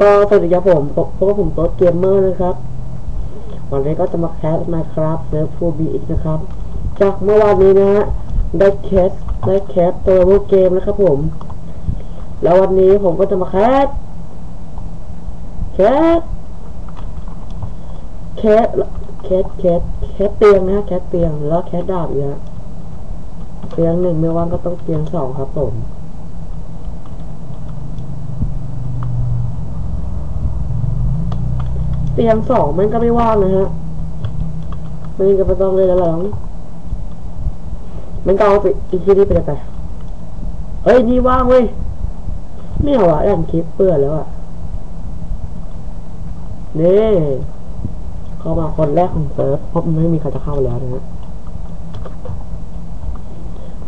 ก็สวัสดีครับผมพบกับผมโต๊ดเกมเมอร์นะครับ วันนี้ก็จะมาแคสมาครับเซิร์ฟฟูบีอีกนะครับ จากเมื่อวานนี้นะฮะได้แคสได้แคสตัวเกมนะครับผม แล้ววันนี้ผมก็จะมาแคสแคสแคสแคสแคสแคสเตียงนะฮะแคสเตียงแล้วแคสดาบอีกนะเตียงหนึ่งไม่ว่างก็ต้องเตียงสองครับผม เตียงสองมันก็ไม่ว่างนะฮะมันก็ไม่ต้องเลยแล้วหลังมันก็เอาไปอีกที่นี่ไปไปเอ้ยนี่ว่างเว้ยไม่เอาอะอ่านคลิปเปื่อแล้วอะนี่เข้ามาคนแรกของเซิร์ฟเพราะไม่มีใครจะเข้าแล้วนะฮะ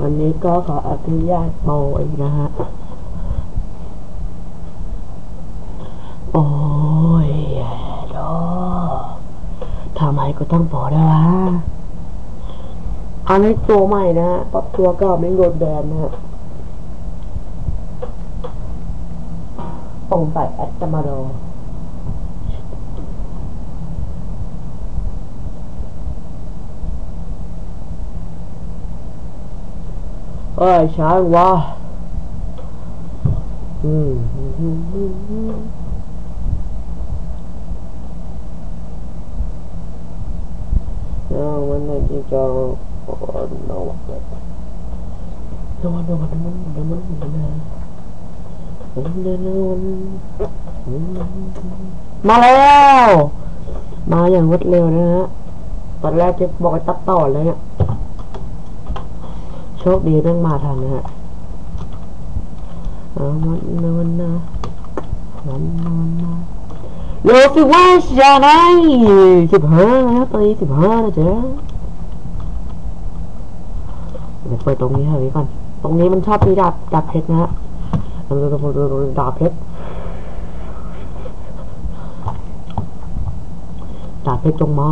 วันนี้ก็ขออนุญาตโปรอีกนะฮะโอ้ยโด ไมก็ต้องบอกด้วยวะอันนี้ตัวใหม่นะฮะปรับตัวก็ไม่โดนแบนนะฮะองใส่แอดจะมาโดเอ้ยช้างวะอืม No, when I think of or no what no one, no one, no one, no one, no one. มาแล้ว มาอย่างรวดเร็วนะฮะ ตอนแรกจะบอกให้ตัดต่อเลยเนี่ยโชคดีแม่งมาทันนะฮะเอามันนะมันนะมันนะมันนะ โลฟิว่าจะได้สิบห้านะตอนนี้สิบห้านะจ๊ะเดี๋ยวเปิดตรงนี้ให้ไว้ก่อน ตรงนี้มันชอบมีดาบดาบเพชรนะฮะดาบเพชรดาบเพชรจงมา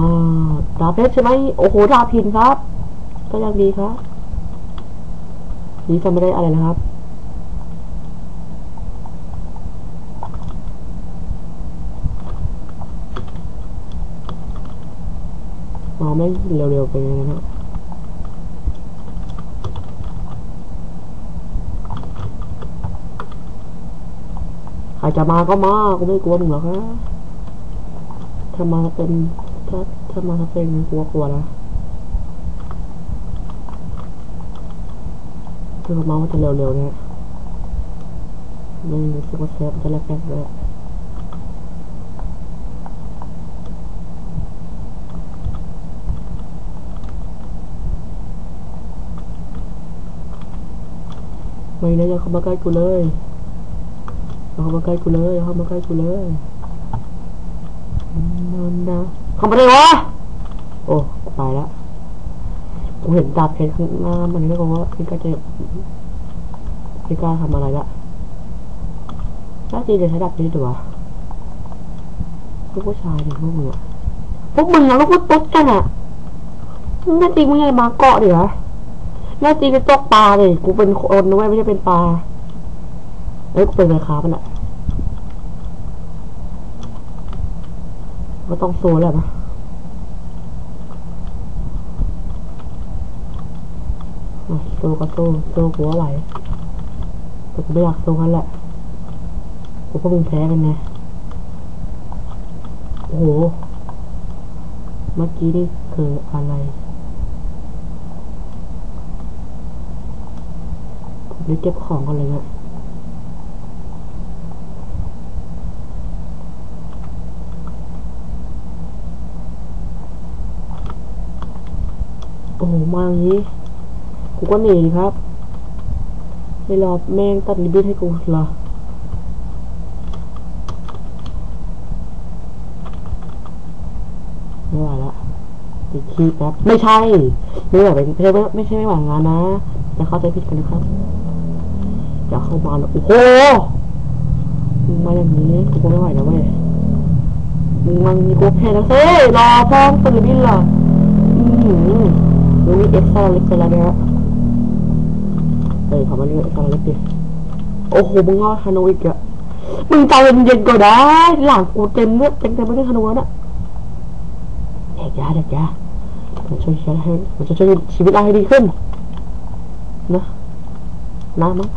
ดาบเพชรใช่ไหมโอ้โห ดาบหินครับ ก็ยังดีครับ นี่จะไม่ได้อะไรนะครับ มาไม่เร็วๆไปเลยนะฮะใครจะมาก็มากูไม่กลัวมึงหรอกฮะถ้ามาเป็นถ้าถ้ามาเป็นกลัวกลัวนะคือมาว่าจะเร็วๆเนี่ยไม่รู้สึกว่าเซฟจะแรกๆเลย ไม่นะอย่าเข้ามาใกล้กูเลยอย่าเข้ามาใกล้กูเลยอย่าเข้ามาใกล้กูเลยนั่นนะเข้ามาได้วะโอ้ตายแล้วกูเห็นดาบเพชรข้างหน้ามันก็บอกว่าพี่ก็จะพี่กล้าทำอะไรละน่าจะจะใช้ดาบนี้ดีวะลูกผู้ชายดิพวกมึงอะพวกมึงอะลูกผู้ตุ๊ดกันอะน่าจริงมึงไงมาเกาะดิวะ แน่จริงก็ตกปลาเลยกูเป็นคนนะเว้ยไม่ใช่เป็นปลาเอ้ยกูเป็นไงค้ามันอะก็ต้องโซ่แล้วนะโซ่ก็โซ่โซ่กูว่าไหวแต่กูไม่อยากโซ่กันแหละกูพวกมึงแพ้กันไงโอ้โห เมื่อกี้นี่คืออะไร หรือเก็บของกันเลยเนี่ยโอ้โหมาอย่างนี้ กูก็หนีครับ ไม่รอแม่งตัดลิบิทให้กูเหรอไม่ไหวละติดขี้แป๊บไม่ใช่ ไม่ไหวเป็นไม่ใช่ไม่ใช่ไม่ไหวงานนะ อย่าเข้าใจผิดกันนะครับอย่าเข้ามาเลยโอ้โหมึงมาอย่างนี้กูไม่ไหวนะเว้ยมึงมันมีกูแพ้แล้วเฮ้ยรอพ่อตื่นบินล่ะอือหือมึงมีเอ็กซ์ซาเล็กไปแล้วนะฮะเฮ้ยขามาเรียกเอ็กซ์ซาเล็กดิโอ้โหมึงงอฮานอวิกอะมึงใจเย็นๆก็ได้หลังกูเต็มเลือดเต็มเต็มไปด้วยธนูแล้วน่ะเด็กยาเด็กยามันช่วยชีวิตให้มันจะช่วยชีวิตเราให้ดีขึ้น นะนะมั้ง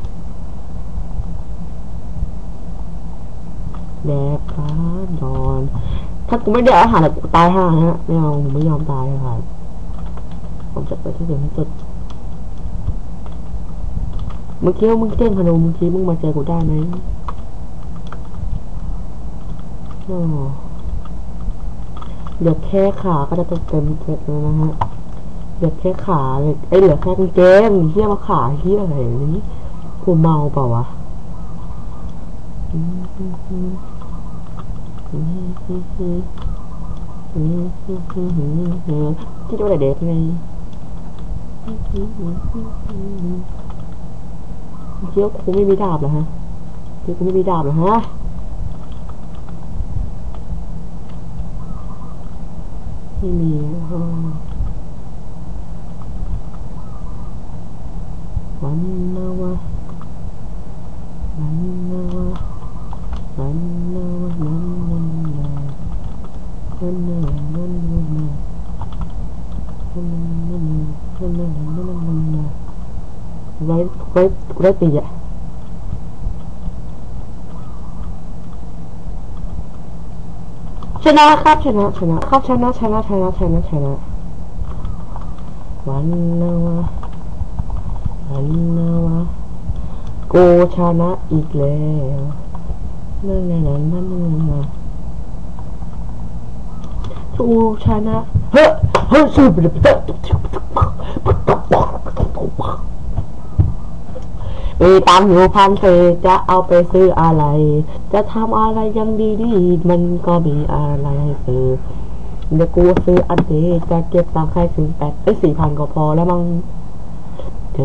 แดกครับนอน ถ้ากูไม่ได้อาหารกูตายห่านะฮะไม่เอาผมไม่ยอมตายครับผมจะไปที่เดิมที่สุดเมื่อกี้ว่ามึงเก่งพนมเมื่อกี้มึงมาเจอกูได้ไหมโอ้เหลือแค่ขาก็จะเต็มเต็มเสร็จแล้วนะฮะ เหลือแค่ขาเลยไอ้เหลือแค่กางเกงเฮี้ยมาขาเฮี้ยอะไรนี้กูเมาเปล่าวะที่จะไปเด็กไงเที่ยวกูไม่มีดาบเหรอฮะเที่ยวกูไม่มีดาบเหรอฮะไม่มีอ๋อ Mannawa Mannawa Mannawa Mannawa Mannawa Mannawa Right, right, right bây giờ Channel ครับ channel channel ครับ channel channel channel channel channel วันละวัน หันนาวะโกชนะอีกแล้วนั่นนั่นนั่นนั่นนั่นโกชนะเฮ้เฮ้ยสู้ไปเลยมีตังอยู่พันเศษจะเอาไปซื้ออะไร จะทำอะไรยังดีดีมันก็มีอะไรให้ซื้อเดี๋ยวกูซื้ออันนี้จะเก็บตังค์ให้ถึงแปดไอ้สี่พันก็พอแล้วมั้ง เด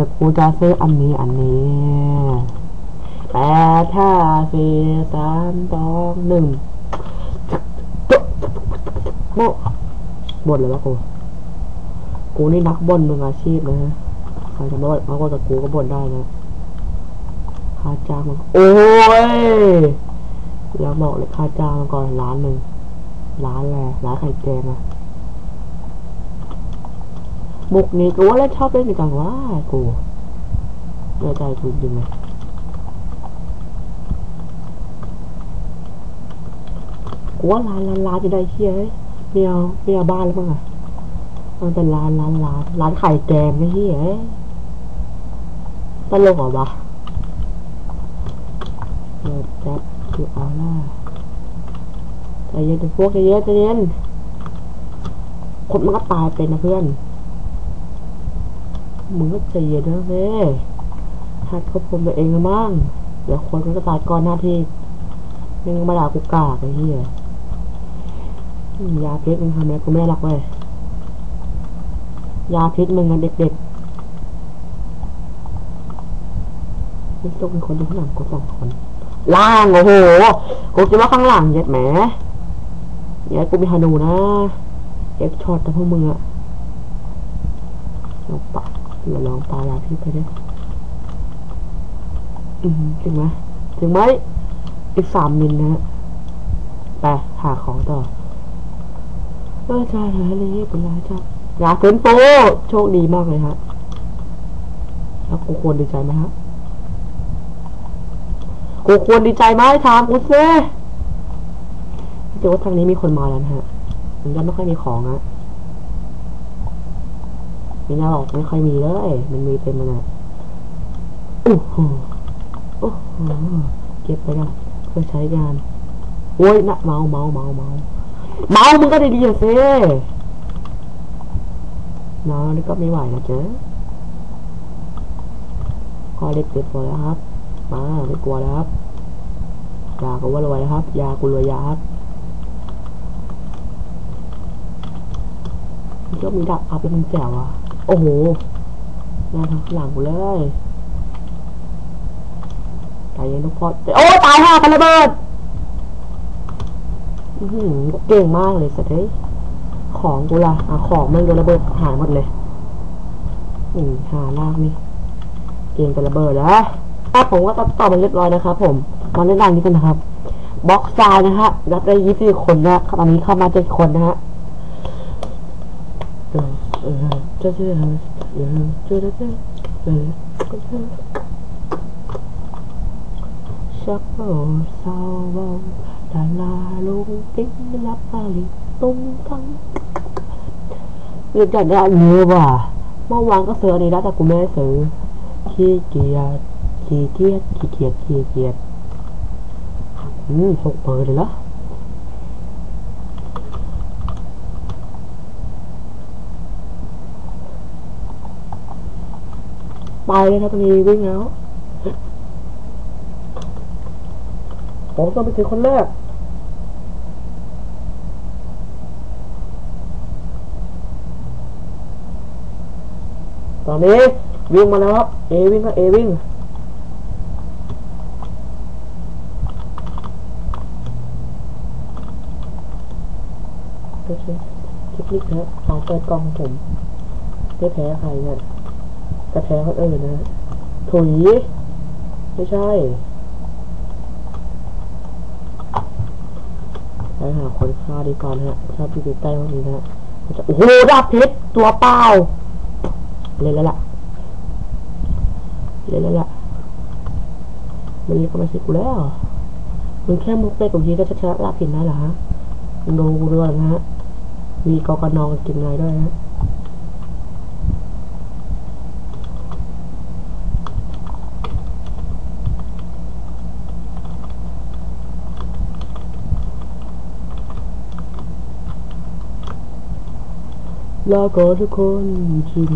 ี๋ยวกูจะซื้ออันนี้อันนี้แปดห้าสี่สามสองหนึ่งโบบนเลยวะกู กูนี่นักบ่นมืออาชีพนะฮะใครจะบ่นมาบ่นกักูก็บ่นได้นะค่าจ้างมันโอ้ยแล้วบอกเลยค่าจ้างมันก่อนล้านหนึ่ง ล้านแหละร้านไข่แกงอะมุกนี้กูว่าเล่นชอบเล่นจังว่ากูเลือใจกูจริงไหมกูว่าล้านล้านล้านจะได้เชี่ยเฮ้ยไม่เอาไม่เอาบ้านแล้วมั้งอะมันเป็นร้านร้านร้านร้านไข่แกงไม่ใช่เหรอตลกเหรอวะเปิดแป๊บคือเอาล่ะ ใจเย็นพวกใจเย็นใจเย็นคนมันก็ตายเป็นะเพื่อนมึงก็ใจเย็นนะเว้ยหัดควบคุมตัวเองนะมั่งเดี๋ยวคนมันก็ตายก่อนหน้าที่มึงมาด่ากูกากไอ้เหี้ยยาพิษมึงทำอะไรกูไม่รักเว้ยยาพิษมึงอะเด็กๆนี่ต้องเป็นคนดูข้างหลังกูสองคนล่างโอ้โหกูคิดว่าข้างหลังเย็ดแหม เดี๋ยกูมีฮานูนะเอ็กช็อตแต่พวกมึงอะลองปะเดี๋ยวลองปลายาพิษไปดิอืมถึงไหมถึงไหมอีกสามมิลนะฮะไปหาของต่อเออจ้าเหรอเลยเป็นไรจ้ายาเกินโปโชคดีมากเลยฮะแล้วกูควรดีใจไหมฮะกูควรดีใจไหมถามกูเซิ เดี๋ยวว่าทางนี้มีคนมาแล้วนะฮะมันก็ไม่ค่อยมีของอะไม่น่าหรอกไม่ค่อยมีเลย มันมีเต็มมันอะโอ้โหโอ้โหเก็บไปกันเพื่อใช้งานโอ้ยนะเมาเมาเมาเมาเมา มึงก็ได้ดีอะซิน้องนี่ก็ไม่ไหวนะเจ๊คอเล็กเจ็บปวแล้วครับ มาไม่กลัวแล้วครับยาก็ว่ารวยแล้วครับ ยากูรวยยาครับ มันก็มีดับอัพเป็นแจ๋วอะ โอ้โหมาทางข้างหลังกูเลยตายเย็นทุกคนโอ้ตายห่ากันระเบิดอื้อหือเก่งมากเลยสัตว์เอ้ยของกูล่ะอะของมันโดนระเบิดหายหมดเลยอืมหาลากนี่เกมจะระเบิดแล้วถ้าผมก็ตัดต่อมันเรียบร้อยนะครับผมมาเล่นด่านนี้กันนะครับบล็อกซายนะฮะรับได้ยี่สิบคนนะตอนนี้เข้ามาเจ็ดคนนะฮะ เออเออเจ้าเจ้าเออเออเจ้าเจ้าเจ้าเออเจ้าชักโอ้เศร้าเบาดาลาลุงติ้งรับปาลิตุ้งตังเรื่องจัดได้เนื้อว่ะเมื่อวานก็ซื้ออันนี้แล้วแต่กูไม่ได้ซื้อ ขี้เกียจขี้เกียจขี้เกียจขี้เกียจอืมหก ไปเลยครับตอนนี้วิ่งแล้วผมต้องไปถึงคนแรกตอนนี้วิ่งมาแล้วครับเอวิ่งก็เอวิ่งเทคนิคนะสองเปิดกล้องของผมไม่แพ้ใครเนี่ย แต่แพ้คนอื่นนะถุย ไม่ใช่ไปหาคนฆ่าดีก่อนฮะ ถ้าพี่อยู่ใกล้ห้องนี้นะจะโอ้โหดาบเพชรตัวเปล่า เลยแล้วล่ะ เลยแล้วล่ะ มันนี้ก็ไม่ใช่กูแล้ว มึงแค่มุกเล็กกับทีก็จะชนะลาผิดได้เหรอฮะมึงดูกูด้วยนะฮะ มีกอกนองกินไงด้วยนะ ลาก่อนทุกคนจริง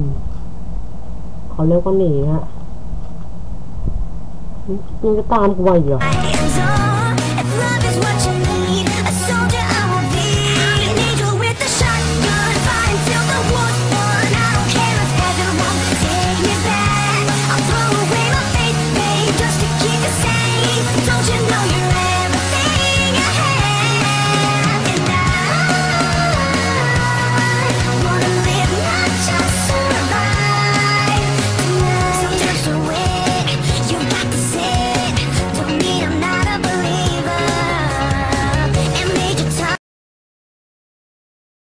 เขาเรียกว่าหนีฮะยังจะตามกูไปอีกเหรอ